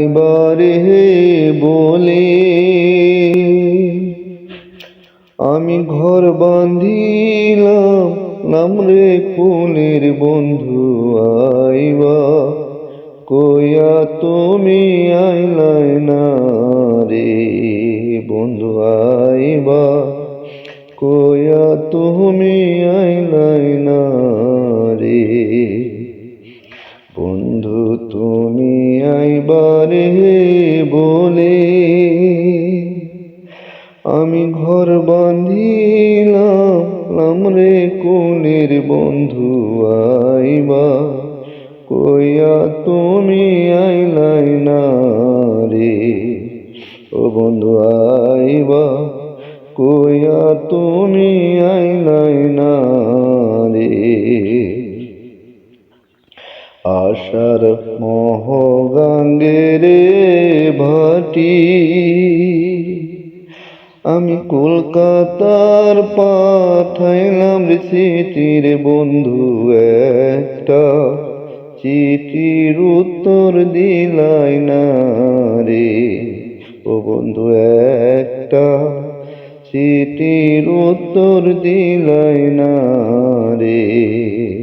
আইবারে বলে, আমি ঘর বাঁধিলাম, নাম রে ফুলের বন্ধু আইবা। কইয়া তুমি আইলাই না রে বন্ধু আইবা। কইয়া তুমি আইলাই না রে বন্ধু তুমি বলে আমি ঘর বাঁধিলাম নামরে কোনের বন্ধু আইবা কইয়া তুমি আইলাই না রে। ও বন্ধু আইবা কইয়া তুমি আইলাই না রে। আশার মহগাঙ্গে রে ভাটি। আমি কলকাতার পাঠাইলাম রে চিঠির বন্ধু একটা। চিঠির উত্তর দিলাই না রে, ও বন্ধু একটা। চিঠির উত্তর দিলাই না রে।